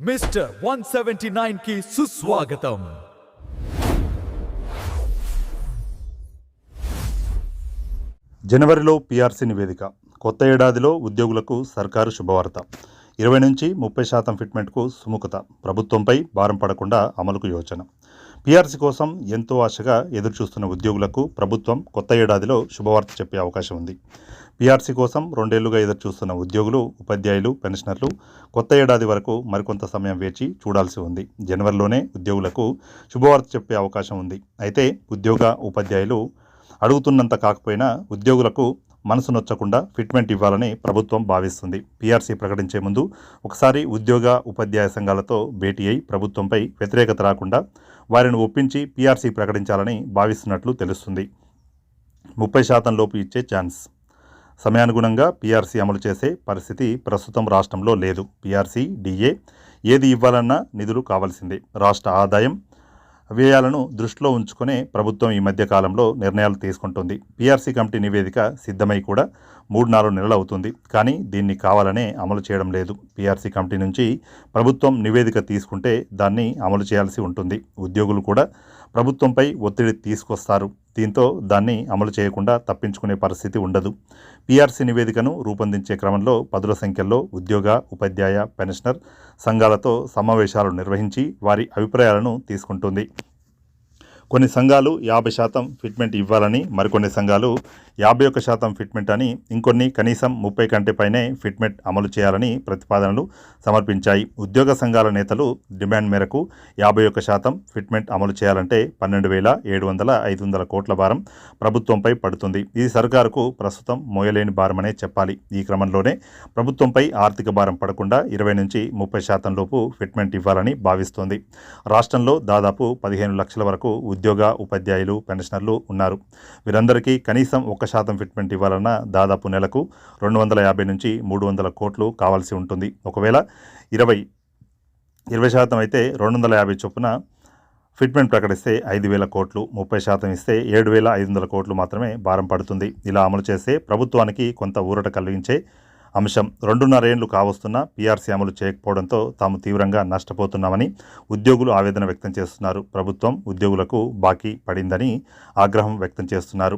Mister one seventy నైన్కి సుస్వాగతం. జనవరిలో పీఆర్సీ నివేదిక. కొత్త ఏడాదిలో ఉద్యోగులకు సర్కారు శుభవార్త. ఇరవై నుంచి ముప్పై శాతం ఫిట్మెంట్కు సుముఖత. ప్రభుత్వంపై భారం పడకుండా అమలుకు యోచన. పీఆర్సీ కోసం ఎంతో ఆశగా ఎదురుచూస్తున్న ఉద్యోగులకు ప్రభుత్వం కొత్త ఏడాదిలో శుభవార్త చెప్పే అవకాశం ఉంది. పీఆర్సీ కోసం రెండేళ్ళుగా ఎదురుచూస్తున్న ఉద్యోగులు ఉపాధ్యాయులు పెన్షనర్లు కొత్త ఏడాది వరకు మరికొంత సమయం వేచి చూడాల్సి ఉంది. జనవరిలోనే ఉద్యోగులకు శుభవార్త చెప్పే అవకాశం ఉంది. అయితే ఉద్యోగ ఉపాధ్యాయులు అడుగుతున్నంత కాకపోయినా ఉద్యోగులకు మనసు నొచ్చకుండా ఫిట్మెంట్ ఇవ్వాలని ప్రభుత్వం భావిస్తుంది. పీఆర్సీ ప్రకటించే ముందు ఒకసారి ఉద్యోగ ఉపాధ్యాయ సంఘాలతో భేటీ అయి ప్రభుత్వంపై వ్యతిరేకత రాకుండా వారిని ఒప్పించి పీఆర్సీ ప్రకటించాలని భావిస్తున్నట్లు తెలుస్తుంది. ముప్పై శాతం లోపు ఇచ్చే ఛాన్స్. సమయానుగుణంగా పీఆర్సీ అమలు చేసే పరిస్థితి ప్రస్తుతం రాష్ట్రంలో లేదు. పీఆర్సీ డిఏ ఏది ఇవ్వాలన్నా నిధులు కావాల్సిందే. రాష్ట్ర ఆదాయం వ్యయాలను దృష్టిలో ఉంచుకునే ప్రభుత్వం ఈ మధ్య కాలంలో నిర్ణయాలు తీసుకుంటుంది. పీఆర్సీ కమిటీ నివేదిక సిద్ధమై కూడా మూడు నాలుగు నెలలు అవుతుంది. కానీ దీన్ని కావాలనే అమలు చేయడం లేదు. పీఆర్సీ కమిటీ నుంచి ప్రభుత్వం నివేదిక తీసుకుంటే దాన్ని అమలు చేయాల్సి ఉంటుంది. ఉద్యోగులు కూడా ప్రభుత్వంపై ఒత్తిడి తీసుకొస్తారు. దీంతో దాన్ని అమలు చేయకుండా తప్పించుకునే పరిస్థితి ఉండదు. పీఆర్సీ నివేదికను రూపొందించే క్రమంలో పదుల సంఖ్యలో ఉద్యోగ ఉపాధ్యాయ పెన్షనర్ సంఘాలతో సమావేశాలు నిర్వహించి వారి అభిప్రాయాలను తీసుకుంటుంది. కొన్ని సంఘాలు యాభై శాతం ఫిట్మెంట్ ఇవ్వాలని మరికొన్ని సంఘాలు యాభై ఒక్క శాతం ఫిట్మెంట్ అని ఇంకొన్ని కనీసం ముప్పై కంటే పైనే ఫిట్మెంట్ అమలు చేయాలని ప్రతిపాదనలు సమర్పించాయి. ఉద్యోగ సంఘాల నేతలు డిమాండ్ మేరకు యాభై ఒక్క శాతం ఫిట్మెంట్ అమలు చేయాలంటే పన్నెండు వేల ఏడు వందల ఐదు వందల కోట్ల భారం ప్రభుత్వంపై పడుతుంది. ఇది సర్కారుకు ప్రస్తుతం మోయలేని భారమనే చెప్పాలి. ఈ క్రమంలోనే ప్రభుత్వంపై ఆర్థిక భారం పడకుండా ఇరవై నుంచి ముప్పై శాతం లోపు ఫిట్మెంట్ ఇవ్వాలని భావిస్తోంది. రాష్ట్రంలో దాదాపు పదిహేను లక్షల వరకు ఉద్యోగ ఉపాధ్యాయులు పెన్షనర్లు ఉన్నారు. వీరందరికీ కనీసం ఒక ఒక్క శాతం ఫిట్మెంట్ ఇవ్వాలన్న దాదాపు నెలకు రెండు వందల యాభై నుంచి మూడు వందల కోట్లు కావాల్సి ఉంటుంది. ఒకవేళ ఇరవై ఇరవై శాతం అయితే రెండు వందల యాభై చొప్పున ఫిట్మెంట్ ప్రకటిస్తే ఐదు వేల కోట్లు ముప్పై శాతం ఇస్తే ఏడు వేల ఐదు వందల కోట్లు మాత్రమే భారం పడుతుంది. ఇలా అమలు చేస్తే ప్రభుత్వానికి కొంత ఊరట కలిగించే అంశం. రెండున్నరేళ్ళు కావస్తున్న పీఆర్సీ అమలు చేయకపోవడంతో తాము తీవ్రంగా నష్టపోతున్నామని ఉద్యోగులు ఆవేదన వ్యక్తం చేస్తున్నారు. ప్రభుత్వం ఉద్యోగులకు బాకీ పడిందని ఆగ్రహం వ్యక్తం చేస్తున్నారు.